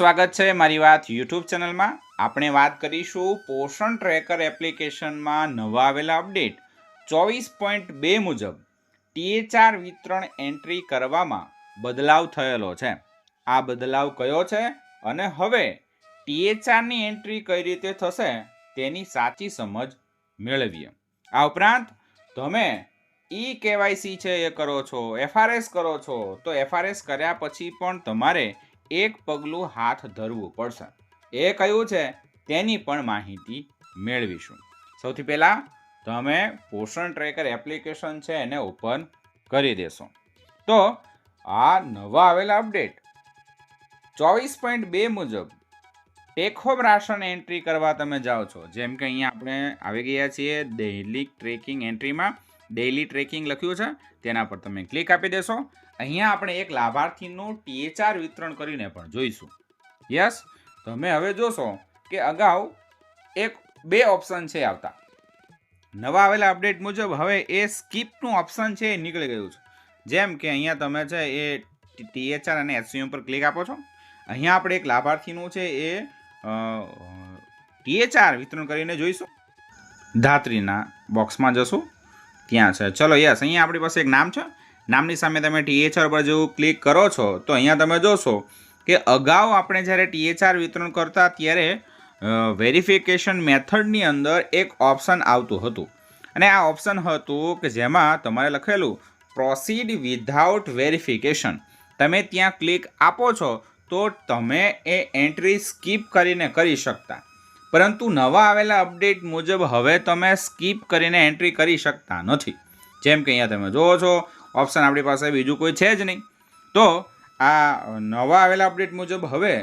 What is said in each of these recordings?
સ્વાગત છે મારી વાત યુટ્યુબ ચેનલમાં. આપણે વાત કરીશું પોષણ ટ્રેકર એપ્લિકેશનમાં નવા આવેલા અપડેટ. ચોવીસ પોઈન્ટ બે મુજબ ટીએચઆર વિતરણ એન્ટ્રી કરવામાં બદલાવ થયેલો છે. આ બદલાવ કયો છે અને હવે ટીએચઆરની એન્ટ્રી કઈ રીતે થશે તેની સાચી સમજ મેળવીએ. આ ઉપરાંત, તમે ઈ કેવાયસી છે એ કરો છો એફઆરએસ કરો છો, તો એફઆરએસ કર્યા પછી પણ તમારે એક પગલું હાથ ધરવું પડશે. એ કયું છે? તેની પણ માહિતી મેળવીશું. સૌથી પહેલાં તમે પોષણ ટ્રેકર એપ્લિકેશન છે એને ઓપન કરી દેશો. તો આ નવા આવેલા અપડેટ. ચોવીસ પોઈન્ટ બે મુજબ ટેક હોમ રાશન એન્ટ્રી કરવા તમે જાઓ છો. જેમ કે અહીંયા આપણે આવી ગયા છીએ ડેઇલી ટ્રેકિંગ એન્ટ્રીમાં. ડેઇલી ટ્રેકિંગ લખ્યું છે. તેના પર તમે ક્લિક આપી દેશો. અહીંયા આપણે એક લાભાર્થીનું ટીએચઆર વિતરણ કરીને પણ જોઈશું. યસ તમે હવે જોશો કે અગાઉ એક, બે ઓપ્શન છે આવતા. નવા આવેલા અપડેટ મુજબ હવે એ સ્કીપનું ઓપ્શન છે એ નીકળી ગયું છે. જેમ કે અહીંયા તમે છે એ ટીએચઆર અને એસયુએમ પર ક્લિક આપો છો. અહીંયા આપણે એક લાભાર્થીનું છે એ ટીએચઆર વિતરણ કરીને જોઈશું. ધાત્રીના બોક્સમાં જશું. ત્યાં છે. ચલો યસ અહીંયા આપણી પાસે એક નામ છે. નામની સામે તમે ટીએચઆર પર જેવું ક્લિક કરો છો, તો અહીંયા તમે જોશો કે અગાઉ આપણે જ્યારે ટીએચઆર વિતરણ કરતા ત્યારે વેરિફિકેશન મેથડની અંદર એક ઓપ્શન આવતું હતું. અને આ ઓપ્શન હતું કે જેમાં તમારે લખેલું પ્રોસીડ વિધાઉટ વેરિફિકેશન તમે ત્યાં ક્લિક આપો છો, તો તમે એ એન્ટ્રી સ્કીપ કરીને કરી શકતા. પરંતુ નવા આવેલા અપડેટ મુજબ હવે તમે સ્કીપ કરીને એન્ટ્રી કરી શકતા નથી. જેમ કે અહીંયા તમે જુઓ છો ઓપ્શન આપણી પાસે બીજું કોઈ છે જ નહીં. તો આ નવા આવેલા અપડેટ મુજબ હવે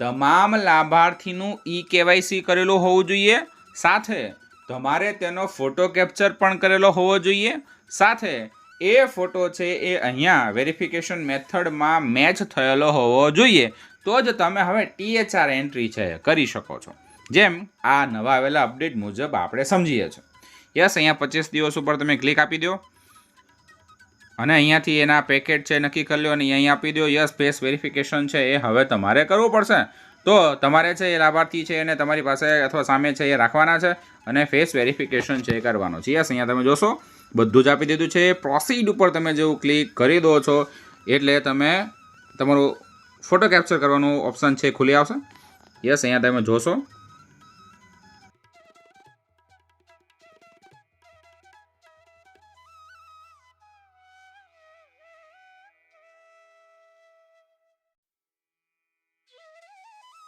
તમામ લાભાર્થીનું ઈ કેવાયસી કરેલું હોવું જોઈએ. સાથે તમારે તેનો ફોટો કેપ્ચર પણ કરેલો હોવો જોઈએ. સાથે એ ફોટો છે એ અહીંયા વેરિફિકેશન મેથડમાં મેચ થયેલો હોવો જોઈએ. તો જ તમે હવે ટીએચઆર એન્ટ્રી છે કરી શકો છો. જેમ આ નવા આવેલા અપડેટ મુજબ આપણે સમજીએ છીએ. યસ, અહીંયા પચીસ દિવસ ઉપર તમે ક્લિક આપી દો. અને અહીંયાથી એના પેકેટ છે નક્કી કરી લો અને અહીં આપી દો યસ ફેસ વેરિફિકેશન છે. એ હવે તમારે કરવું પડશે. તો તમારે છે એ લાભાર્થી છે એને તમારી પાસે અથવા સામે છે એ રાખવાના છે અને ફેસ વેરિફિકેશન છે એ કરવાનો છે. યસ, અહીંયા તમે જોશો. બધું જ આપી દીધું છે. પ્રોસીડ ઉપર તમે જેવું ક્લિક કરી દો છો એટલે તમે તમારું ફોટો કેપ્ચર કરવાનું ઓપ્શન છે ખુલી આવશે. યસ, અહીંયા તમે જોશો.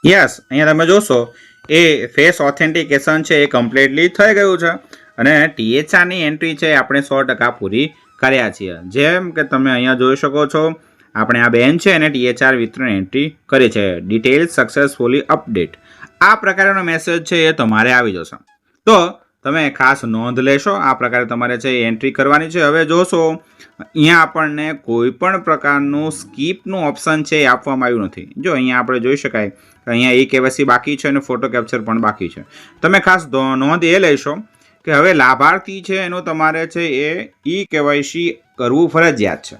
યસ અહીંયા તમે જોશો, એ ફેસ ઓથેન્ટિકેશન છે, એ કમ્પ્લીટલી થઈ ગયું છે. અને ટીએચઆરની એન્ટ્રી છે આપણે સો ટકા પૂરી કર્યા છીએ. જેમ કે તમે અહીંયા જોઈ શકો છો, આપણે આ બેન છે, એને ટીએચઆર વિતરણ એન્ટ્રી કરી છે. ડિટેલ સક્સેસફુલી અપડેટ આ પ્રકારનો મેસેજ છે, એ તમારે આવી જશે. તો તમે ખાસ નોંધ લેશો, આ પ્રકારે તમારે છે એન્ટ્રી કરવાની છે. હવે જોશો, અહીંયા આપણને કોઈ પણ પ્રકારનું સ્કીપનું ઓપ્શન છે એ આપવામાં આવ્યું નથી. જો અહીંયા આપણે જોઈ શકાય અહીંયા એ કેવાયસી બાકી છે અને ફોટો કેપ્ચર પણ બાકી છે. તમે ખાસ નોંધ એ લેશો કે હવે લાભાર્થી છે એનું તમારે છે એ ઈ કેવાયસી કરવું ફરજિયાત છે.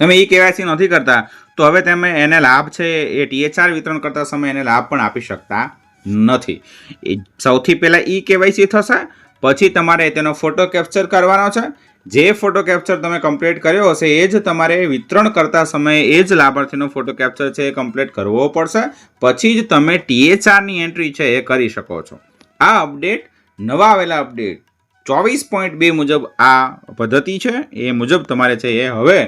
તમે ઈ કેવાયસી નથી કરતા, તો હવે તમે એને લાભ છે એ ટીએચઆર વિતરણ કરતા સમયે એને લાભ પણ આપી શકતા નથી. સૌથી પહેલાં ઈ કેવાયસી થશે, પછી તમારે તેનો ફોટો કેપ્ચર કરવાનો છે. જે ફોટો કેપ્ચર તમે કમ્પ્લીટ કર્યો હશે, એ જ તમારે વિતરણ કરતા સમયે એ જ લાભાર્થીનો ફોટો કેપ્ચર છે એ કમ્પ્લીટ કરવો પડશે. પછી જ તમે ટીએચઆરની એન્ટ્રી છે એ કરી શકો છો. આ અપડેટ નવા આવેલા અપડેટ ચોવીસ પોઈન્ટ બે મુજબ આ પદ્ધતિ છે, એ મુજબ તમારે છે એ હવે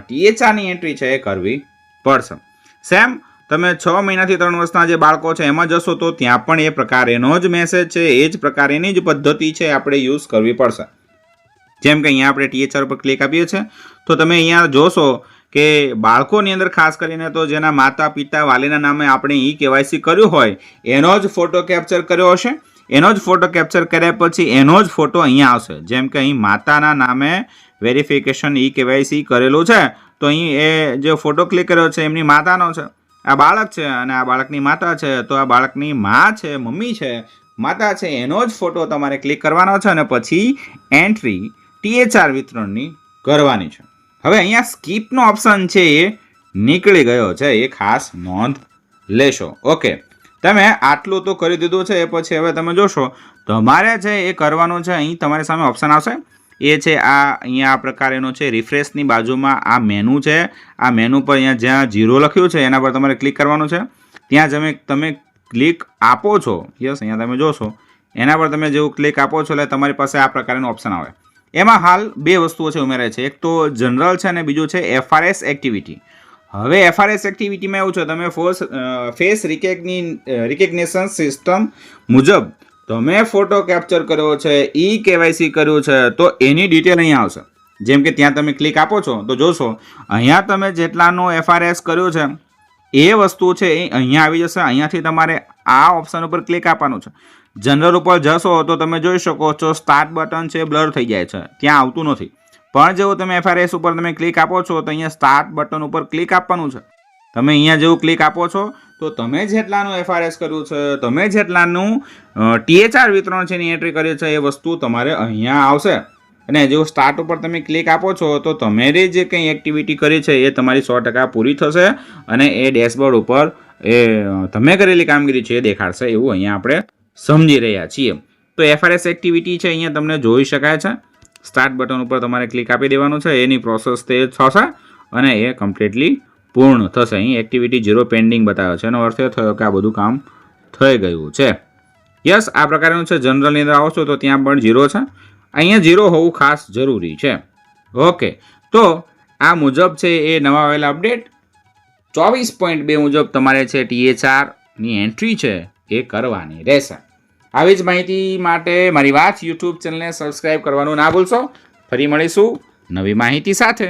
ટીએચઆરની એન્ટ્રી છે એ કરવી પડશે. સેમ તમે છ મહિનાથી ત્રણ વર્ષના જે બાળકો છે એમાં જશો તો ત્યાં પણ એ પ્રકારેનો જ મેસેજ છે, એ જ પ્રકારેની જ પદ્ધતિ છે આપણે યુઝ કરવી પડશે. જેમ કે અહીંયા આપણે ટીએચઆર ઉપર ક્લિક આપીએ છીએ. તો તમે અહીંયા જોશો કે બાળકોની અંદર ખાસ કરીને તો જેના માતા પિતા વાલીના નામે આપણે ઈ કેવાયસી કર્યું હોય, એનો જ ફોટો કેપ્ચર કર્યો હશે. એનો જ ફોટો કેપ્ચર કર્યા પછી એનો જ ફોટો અહીંયા આવશે. જેમ કે અહીં માતાના નામે વેરિફિકેશન ઈ કેવાયસી કરેલું છે, તો અહીં એ જે ફોટો ક્લિક કર્યો છે, એમની માતાનો છે. આ બાળક છે અને આ બાળકની માતા છે. તો આ બાળકની મા છે, મમ્મી છે. માતા છે, એનો જ ફોટો તમારે ક્લિક કરવાનો છે અને પછી એન્ટ્રી ટીએચઆર વિતરણની કરવાની છે. હવે અહીંયા સ્કીપનો ઓપ્શન છે એ નીકળી ગયો છે. એ ખાસ નોંધ લેશો. ઓકે તમે આટલું તો કરી દીધું છે, એ પછી હવે તમે જોશો. તમારે છે એ કરવાનું છે, અહીં તમારી સામે ઓપ્શન આવશે. એ છે, આ અહીંયા આ પ્રકારેનો છે, રિફ્રેશની બાજુમાં આ મેનુ છે. આ મેનુ પર અહીંયા જ્યાં જીરો લખ્યું છે, એના પર તમારે ક્લિક કરવાનું છે. ત્યાં જમે તમે ક્લિક આપો છો. યસ, અહીંયા તમે જોશો. એના પર તમે જેવું ક્લિક આપો છો, એટલે તમારી પાસે આ પ્રકારનું ઓપ્શન આવે. એમાં હાલ બે વસ્તુઓ છે ઉમેરાય છે. એક તો જનરલ છે અને બીજું છે એફઆરએસ એક્ટિવિટી હવે એફઆરએસ એક્ટિવિટીમાં એવું છે, તમે ફોર્સ ફેસ રિકેગની રિકેગ્નેશન સિસ્ટમ મુજબ તમે ફોટો કેપ્ચર કર્યો છે, ઈ કેવાયસી કર્યું છે, તો એની ડિટેલ અહીંયા આવશે. જેમ કે ત્યાં તમે ક્લિક આપો છો, તો જોશો, અહીંયા તમે જેટલાનો એફઆરએસ કર્યો છે, એ વસ્તુ છે એ અહીંયા આવી જશે, અહીંયાથી તમારે આ ઓપ્શન ઉપર ક્લિક આપવાનું છે. જનરલ ઉપર જશો, તો તમે જોઈ શકો છો સ્ટાર્ટ બટન છે બ્લર થઈ જાય છે, ત્યાં આવતું નથી. પણ જેવું તમે એફઆરએસ ઉપર તમે ક્લિક આપો છો, તો અહીંયા સ્ટાર્ટ બટન ઉપર ક્લિક આપવાનું છે. તમે અહીંયા જેવું ક્લિક આપો છો તો તમે જેટલાનું એફઆરએસ કર્યું છે, તમે જેટલાનું ટીએચઆર વિતરણ છે એની એન્ટ્રી કરી છે, એ વસ્તુ તમારે અહીંયા આવશે. અને જો સ્ટાર્ટ ઉપર તમે ક્લિક આપો છો, તો તમારે જે કંઈ એક્ટિવિટી કરી છે, એ તમારી સો ટકા પૂરી થશે અને એ ડેશબોર્ડ ઉપર એ તમે કરેલી કામગીરી છે એ દેખાડશે એવું અહીંયા આપણે સમજી રહ્યા છીએ. તો એફઆરએસ એક્ટિવિટી છે, અહીંયા તમને જોઈ શકાય છે. સ્ટાર્ટ બટન ઉપર તમારે ક્લિક આપી દેવાનું છે, એની પ્રોસેસ તે થશે અને એ કમ્પ્લીટલી પૂર્ણ થશે. અહીં એક્ટિવિટી ઝીરો પેન્ડિંગ બતાવે છે. એનો અર્થ એ થયો કે આ બધું કામ થઈ ગયું છે. યસ આ પ્રકારનું છે. જનરલની અંદર આવો છો તો ત્યાં પણ ઝીરો છે. અહીંયા ઝીરો હોવું ખાસ જરૂરી છે. ઓકે તો આ મુજબ છે એ નવા આવેલા અપડેટ ચોવીસ પોઈન્ટ બે મુજબ તમારે છે ટીએચઆરની એન્ટ્રી છે એ કરવાની રહેશે. આવી જ માહિતી માટે મારી વાત યુટ્યુબ ચેનલને સબસ્ક્રાઈબ કરવાનું ના ભૂલશો. ફરી મળીશું નવી માહિતી સાથે.